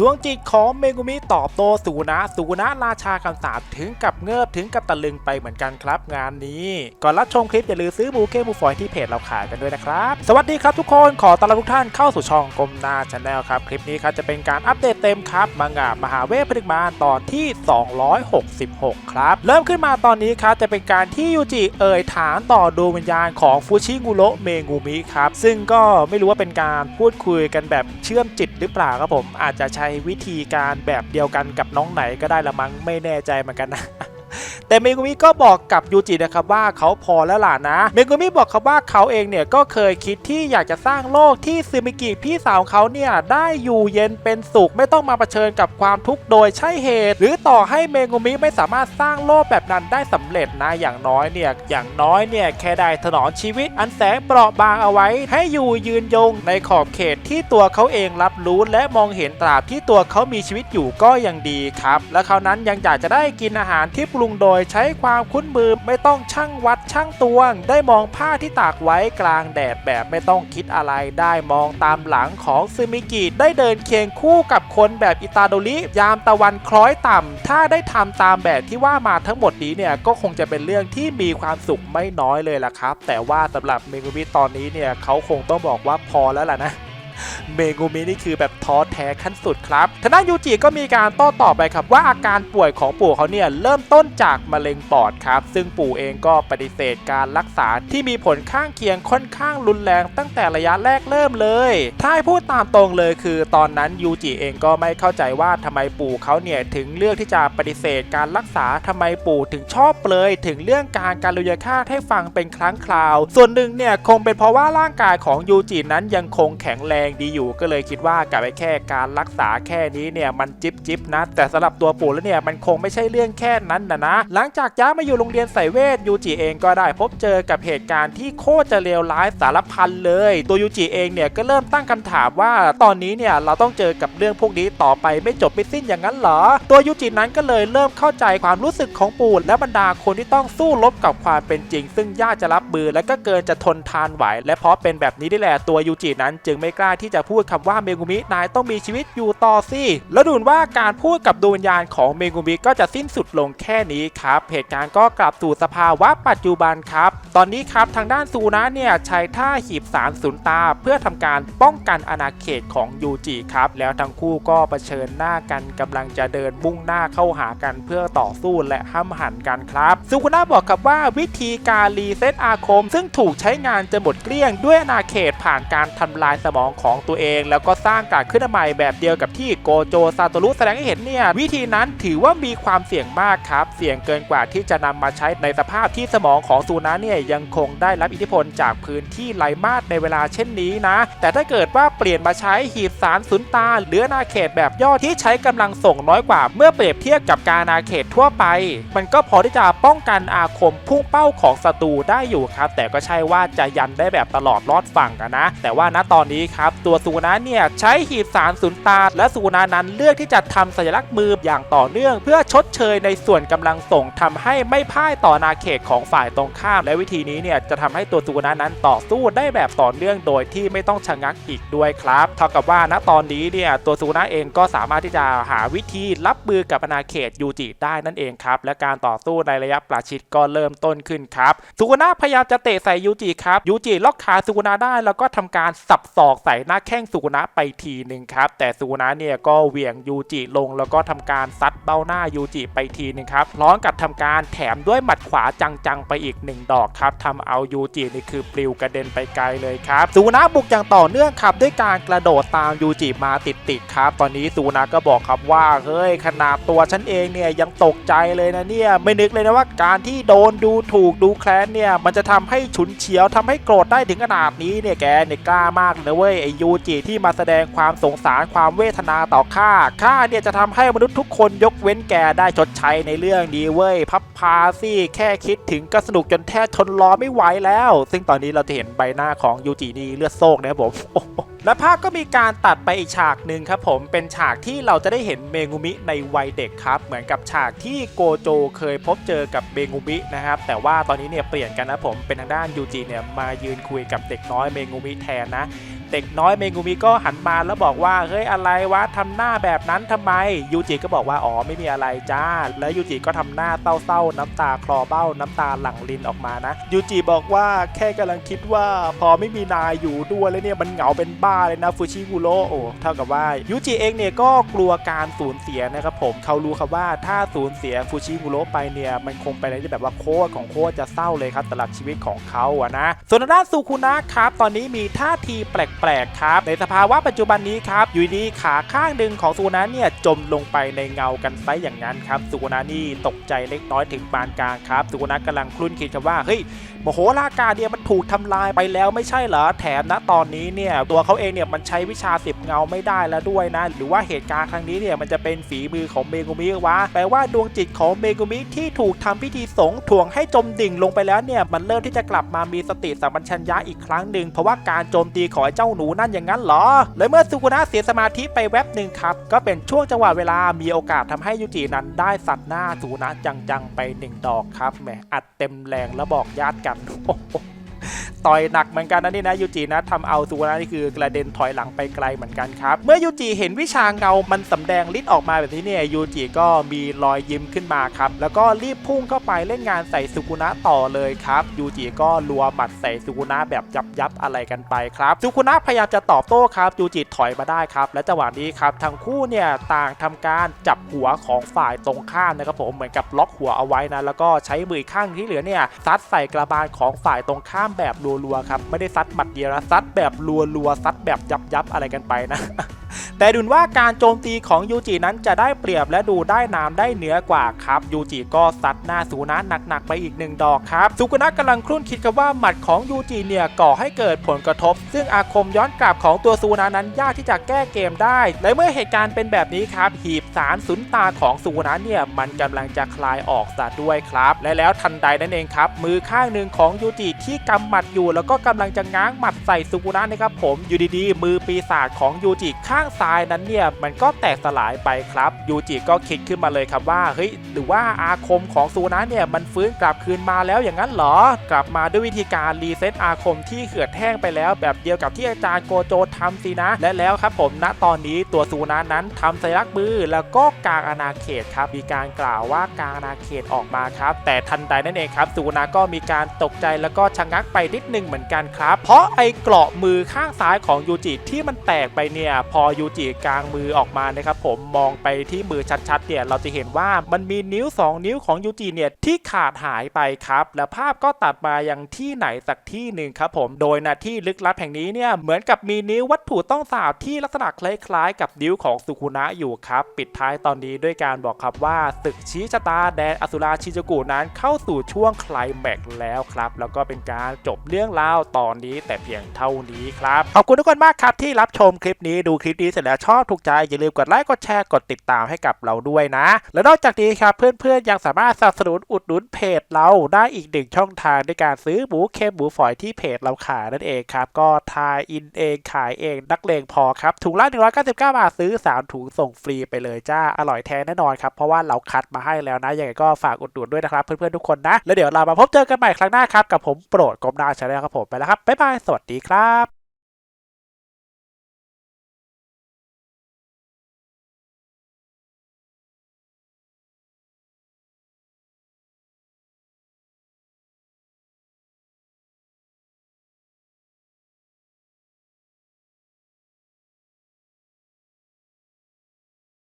ดวงจิตของเมกุมิตอบโต้สูนะสูนะราชาคำสาปถึงกับเงิบถึงกับตะลึงไปเหมือนกันครับงานนี้ ก่อนรับชมคลิปอย่าลืมซื้อบูเก้บูฟอยที่เพจเราขายกันด้วยนะครับ สวัสดีครับทุกคนขอต้อนรับทุกท่านเข้าสู่ช่องกลมนาชาแนลครับ คลิปนี้ครับจะเป็นการอัปเดตเต็มครับมังงะมหาเวทพนึกมารตอนที่ 266 ครับ เริ่มขึ้นมาตอนนี้ครับจะเป็นการที่ยูจิเอ่ยถามต่อดวงวิญญาณของฟูชิ ngu โรเมงูมิครับซึ่งก็ไม่รู้ว่าเป็นการพูดคุยกันแบบเชื่อมจิตหรือเปล่าครับผมอาจจะใช้วิธีการแบบเดียวกันกับน้องไหนก็ได้ละมั้งไม่แน่ใจเหมือนกันนะ แต่เมกุมิก็บอกกับยูจินะครับว่าเขาพอแล้วล่ะนะ เมกุมิบอกครับว่าเขาเองเนี่ยก็เคยคิดที่อยากจะสร้างโลกที่ซึมิกิพี่สาวเขาเนี่ยได้อยู่เย็นเป็นสุข ไม่ต้องมาเผชิญกับความทุกข์โดยใช่เหตุ หรือต่อให้เมกุมิไม่สามารถสร้างโลกแบบนั้นได้สำเร็จนะอย่างน้อยเนี่ยอย่างน้อยเนี่ยแค่ได้ถนอมชีวิต อันแสนเปราะบางเอาไว้ ให้อยู่ยืนยงในขอบเขตที่ตัวเขาเองรับรู้และมองเห็นตราบที่ตัวเขามีชีวิตอยู่ก็ยังดีครับ และเขานั้นยังอยากจะได้กินอาหารที่ปรุงโดยใช้ความคุ้นมือไม่ต้องช่างวัดช่างตวง ได้มองผ้าที่ตากไว้กลางแดดแบบไม่ต้องคิดอะไรได้มองตามหลังของซึมิกิได้เดินเคียงคู่กับคนแบบอิตาโดริยามตะวันคล้อยต่ำ ถ้าได้ทำตามแบบที่ว่ามาทั้งหมดนี้เนี่ยก็คงจะเป็นเรื่องที่มีความสุขไม่น้อยเลยล่ะครับ แต่ว่าสำหรับเมกุมิตอนนี้เนี่ยเขาคงต้องบอกว่าพอแล้วล่ะนะ เมงูมินี่คือแบบท้อแท้ขั้นสุดครับทางด้านยูจิก็มีการโต้ตอบไปครับว่าอาการป่วยของปู่เขาเนี่ยเริ่มต้นจากมะเร็งปอดครับ ซึ่งปู่เองก็ปฏิเสธการรักษาที่มีผลข้างเคียงค่อนข้างรุนแรงตั้งแต่ระยะแรกเริ่มเลย ถ้าให้พูดตามตรงเลยคือตอนนั้นยูจิเองก็ไม่เข้าใจว่าทำไมปู่เขาเนี่ยถึงเลือกที่จะปฏิเสธการรักษาทำไมปู่ถึงชอบเลยถึงเรื่องการการลุยฆาให้ฟังเป็นครั้งคราว ส่วนหนึ่งเนี่ยคงเป็นเพราะว่าร่างกายของยูจินั้นยังคงแข็งแรงดีอยู่ก็เลยคิดว่ากับไปแค่การรักษาแค่นี้เนี่ยมันจิบจิบนะ แต่สำหรับตัวปู่แล้วเนี่ยมันคงไม่ใช่เรื่องแค่นั้นนะนะ หลังจากย้ายมาอยู่โรงเรียนสายเวทยูจิเองก็ได้พบเจอกับเหตุการณ์ที่โคตรจะเลวร้ายสารพันเลย ตัวยูจิเองเนี่ยก็เริ่มตั้งคำถามว่าตอนนี้เนี่ยเราต้องเจอกับเรื่องพวกนี้ต่อไปไม่จบไม่สิ้นอย่างนั้นเหรอ ตัวยูจินั้นก็เลยเริ่มเข้าใจความรู้สึกของปู่และบรรดาคนที่ต้องสู้รบกับความเป็นจริง ซึ่งยากจะรับมือและก็เกินจะทนทานไหว และเพราะเป็นแบบนี้นี่แหละตัวยูจินั้น จึงไม่กล้าที่จะพูดคำว่าเมกุมินายต้องมีชีวิตอยู่ต่อสิแล้วดูนว่าการพูดกับดวงวิญญาณของเมกุมิก็จะสิ้นสุดลงแค่นี้ครับเหตุการณ์ก็กลับสู่สภาวะปัจจุบันครับ ตอนนี้ครับทางด้านซูนะเนี่ยใช้ท่าหีบสารสุนตา เพื่อทำการป้องกันอาณาเขตของยูจิครับแล้วทั้งคู่ก็เผชิญหน้ากันกำลังจะเดินมุ่งหน้าเข้าหากันเพื่อต่อสู้และห้ำหันกันครับซูกุนะบอกกับว่าวิธีการรีเซ็ตอาคม ซึ่งถูกใช้งานจนหมดเกลี้ยงด้วยอาณาเขตผ่านการทำลายสมองของตัวเอง แล้วก็สร้างการขึ้นใหม่แบบเดียวกับที่โกโจซาโตรุแสดงให้เห็นเนี่ยวิธีนั้นถือว่ามีความเสี่ยงมากครับ เสี่ยงเกินกว่าที่จะนำมาใช้ในสภาพที่สมองของซูนะเนี่ยยังคงได้รับอิทธิพลจากพื้นที่ไร้มาดในเวลาเช่นนี้นะ แต่ถ้าเกิดว่าเปลี่ยนมาใช้หีบสารสุนตาหรืออาณาเขตแบบย่อที่ใช้กำลังส่งน้อยกว่า เมื่อเปรียบเทียบกับการอาณาเขตทั่วไป มันก็พอที่จะป้องกันอาคมพุ่งเป้าของศัตรูได้อยู่ครับ แต่ก็ใช่ว่าจะยันได้แบบตลอดรอดฝั่งกันนะ แต่ว่าณตอนนี้ครับตัวซูนะเนี่ยใช้หีบสารสุนตาและซูนานั้นเลือกที่จะทำสัญลักษณ์มืออย่างต่อเนื่อง เพื่อชดเชยในส่วนกำลังส่งทำให้ไม่พ่ายต่อนาเขตของฝ่ายตรงข้าม และวิธีนี้เนี่ยจะทำให้ตัวซูนานั้นต่อสู้ได้แบบต่อเนื่องโดยที่ไม่ต้องชะงักอีกด้วยครับเท่ากับว่าณตอนนี้เนี่ยตัวซูนาเองก็สามารถที่จะหาวิธีรับมือกับอาณาเขตยูจิได้นั่นเองครับและการต่อสู้ในระยะประชิดก็เริ่มต้นขึ้นครับซูนาพยายามจะเตะใส่ยูจิครับยูจิล็อกขาซูนาได้แล้วก็ทำการสับศอกใส่หน้าแข้งซูนาไปทีหนึ่งครับ แต่ซูนาเนี่ยก็เหวี่ยงยูจิลง แล้วก็ทำการซัดเบ้าหน้ายูจิไปทีหนึ่งครับพร้อมกับทำการแถมด้วยหมัดขวาจังๆไปอีกหนึ่งดอกครับทำเอายูจินี่คือปลิวกระเด็นไปไกลเลยครับซูนะบุกอย่างต่อเนื่องครับ ด้วยการกระโดดตามยูจิมาติดๆครับ ตอนนี้ซูนะก็บอกครับว่าเฮ้ยขนาดตัวฉันเองเนี่ยยังตกใจเลยนะเนี่ยไม่นึกเลยนะว่าการที่โดนดูถูกดูแคลนเนี่ยมันจะทำให้ฉุนเฉียวทำให้โกรธได้ถึงขนาดนี้เนี่ยแกเนี่ยกล้ามากเลยนะเว้ยไอยููจิที่มาแสดงความสงสารความเวทนาต่อข้าข้าเนี่ยจะทำให้มนุษย์ทุกคนยกเว้นแกได้ชดใช้ในเรื่องนี้เว้ย พับพาซี่แค่คิดถึงก็สนุกจนแทบทนรอไม่ไหวแล้ว ซึ่งตอนนี้เราจะเห็นใบหน้าของยูจินี่เลือดโซกนะครับผมและภาพก็มีการตัดไปอีกฉากหนึ่งครับผมเป็นฉากที่เราจะได้เห็นเมงูมิในวัยเด็กครับ เหมือนกับฉากที่โกโจเคยพบเจอกับเมงูมินะครับ แต่ว่าตอนนี้เนี่ยเปลี่ยนกันนะผมเป็นทางด้านยูจิเนี่ยมายืนคุยกับเด็กน้อยเมงูมิแทนนะ เด็กน้อยเมงูมิก็หันมาแล้วบอกว่าเฮ้ยอะไรวะทำหน้าแบบนั้นทำไมยูจิก็บอกว่าอ๋อไม่มีอะไรจ้า แล้วยูจิก็ทำหน้าเศร้าๆน้ำตาคลอเบ้าน้ำตาหลั่งลินออกมานะยูจิบอกว่าแค่กำลังคิดว่าพอไม่มีนายอยู่ด้วยแล้วเนี่ยมันเหงาเป็นบ้าเลยนะฟูชิกุโรโอ้เท่ากับว่ายูจิเองเนี่ยก็กลัวการสูญเสียนะครับผมเขารู้ครับว่าถ้าสูญเสียฟูชิกุโรไปเนี่ยมันคงไปในที่แบบว่าโคตรของโคตรจะเศร้าเลยครับตลอดชีวิตของเขาอะนะส่วนด้านซูคุนะครับตอนนี้มีท่าทีแปลกๆครับ ในสภาวะปัจจุบันนี้ครับอยู่ดีขาข้างหนึ่งของซูคุนเนี่ยจมลงไปในเงากันไซอย่างนั้นครับซูคุนะนี่ตกใจเล็กน้อยถึงปานกลางครับซูคุนะกำลังคลุ้นคิดว่าเฮ้ย โมโหลากาเนี่ยมันถูกทำลายไปแล้วไม่ใช่เหรอแถมนะตอนนี้เนี่ยตัวเขาเองเนี่ยมันใช้วิชาสิบเงาไม่ได้แล้วด้วยนะ หรือว่าเหตุการณ์ครั้งนี้เนี่ยมันจะเป็นฝีมือของเมกุมิวะแปลว่าดวงจิตของเมกุมิที่ถูกทำพิธีสงถ่วงให้จมดิ่งลงไปแล้วเนี่ยมันเริ่มที่จะกลับมามีสติสัมปชัญญะอีกครั้งหนึ่งเพราะว่าการโจมตีของไอ้เจ้าหนูนั่นอย่างนั้นเหรอ และเมื่อสุกุนะเสียสมาธิไปแวบหนึ่งครับ ก็เป็นช่วงจังหวะเวลามีโอกาสทำให้ยูจินั้นได้สัตว์หน้าสุกุนะจังๆไปหนึ่งดอกครับแหมอัดเต็มแรงแล้วบอกญาติกัน 어, 어. ต่อยหนักเหมือนกันนะนี่นะยูจินะทำเอาซูนะนี่คือกระเด็นถอยหลังไปไกลเหมือนกันครับ เมื่อยูจิเห็นวิชาเงา มันสำแดงฤทธิ์ออกมาแบบนี้เนี่ยยูจิก็มีรอยยิ้มขึ้นมาครับแล้วก็รีบพุ่งเข้าไปเล่นงานใส่สุกุนะต่อเลยครับยูจิก็รัวหมัดใส่สุกุนะแบบยับยับอะไรกันไปครับสุกุนะพยายามจะตอบโต้ครับยูจิถอยมาได้ครับ และจังหวะนี้ครับทั้งคู่เนี่ยต่างทำการจับหัวของฝ่ายตรงข้ามนะครับผมเหมือนกับล็อกหัวเอาไว้นะแล้วก็ใช้มือข้างที่เหลือเนี่ยซัดใส่กระบาลของฝ่ายตรงข้ามแบบรวๆครับ ไม่ได้ซัดหมัดเดียวนะซัดแบบรัวๆซัดแบบยับๆอะไรกันไปนะ แต่ดูว่าการโจมตีของยูจินั้นจะได้เปรียบและดูได้น้ำได้เหนือกว่าครับยูจิก็ซัดหน้าสูนะหนักๆไปอีกหนึ่งดอกครับสุกุนะกำลังครุ่นคิดกันว่าหมัดของยูจิเนี่ยก่อให้เกิดผลกระทบ ซึ่งอาคมย้อนกลับของตัวสูนะนั้นยากที่จะแก้เกมได้ และเมื่อเหตุการณ์เป็นแบบนี้ครับ หีบสารสุนตาของสูนะเนี่ยมันกำลังจะคลายออกซะด้วยครับ และแล้วทันใดนั่นเองครับ มือข้างหนึ่งของยูจิที่กำหมัดอยู่ แล้วก็กำลังจะง้างหมัดใส่สุกุนะนะครับผมอยู่ดีๆ มือปีศาจของยูจิข้างซ้ายนั้นเนี่ยมันก็แตกสลายไปครับยูจิก็คิดขึ้นมาเลยครับว่าเฮ้ยหรือว่าอาคมของซูนะเนี่ยมันฟื้นกลับคืนมาแล้วอย่างนั้นเหรอ กลับมาด้วยวิธีการรีเซ็ตอาคมที่เขือดแห้งไปแล้วแบบเดียวกับที่อาจารย์โกโจทำสินะ และแล้วครับผมณตอนนี้ตัวซูนะนั้นทำสัญลักษณ์มือแล้วก็กางอาณาเขตครับมีการกล่าวว่ากางอาณาเขตออกมาครับ แต่ทันใดนั่นเองครับซูนะก็มีการตกใจแล้วก็ชะงักไปนิดนึงเหมือนกันครับ เพราะไอ้เกราะมือข้างซ้ายของยูจิที่มันแตกไปเนี่ยพอยูจิกางมือออกมานะครับผมมองไปที่มือชัดๆเนี่ยเราจะเห็นว่ามันมีนิ้ว 2 นิ้วของยูจิเนี่ยที่ขาดหายไปครับ และภาพก็ตัดมายังที่ไหนสักที่หนึ่งครับผมโดยหน้าที่ลึกลับแห่งนี้เนี่ยเหมือนกับมีนิ้ววัตถุต้องสาบที่ลักษณะคล้ายๆ กับนิ้วของสุคุนะอยู่ครับ ปิดท้ายตอนนี้ด้วยการบอกครับว่าศึกชี้ชะตาแดนอสุราชิจกุนั้นเข้าสู่ช่วงคลายแม็กแล้วครับ แล้วก็เป็นการจบเรื่องราวตอนนี้แต่เพียงเท่านี้ครับขอบคุณทุกคนมากครับที่รับชมคลิปนี้ดูคลิปนี้เสร็จแล้วชอบถูกใจอย่าลืมกดไลค์กดแชร์กดติดตามให้กับเราด้วยนะ และนอกจากนี้ครับเพื่อนๆยังสามารถสนับสนุนอุดหนุนเพจเราได้อีกหนึ่งช่องทางด้วยการซื้อหมูเค็มหมูฝอยที่เพจเราขายนั่นเองครับ ก็ทายอินเองขายเองนักเลงพอครับถุงละ199 บาทซื้อ 3 ถุงส่งฟรีไปเลยจ้าอร่อยแท้แน่นอนครับเพราะว่าเราคัดมาให้แล้วนะยังไงก็ฝากอุดหนุนด้วยนะครับเพื่อนๆทุกคนนะแล้วเดี๋ยวเรามาพบเจอกันใหม่ครั้งหน้าครับกับผมโปรดกรมนาชาแนลครับผมไปแล้วครับบ๊ายบายสวัสดีครับ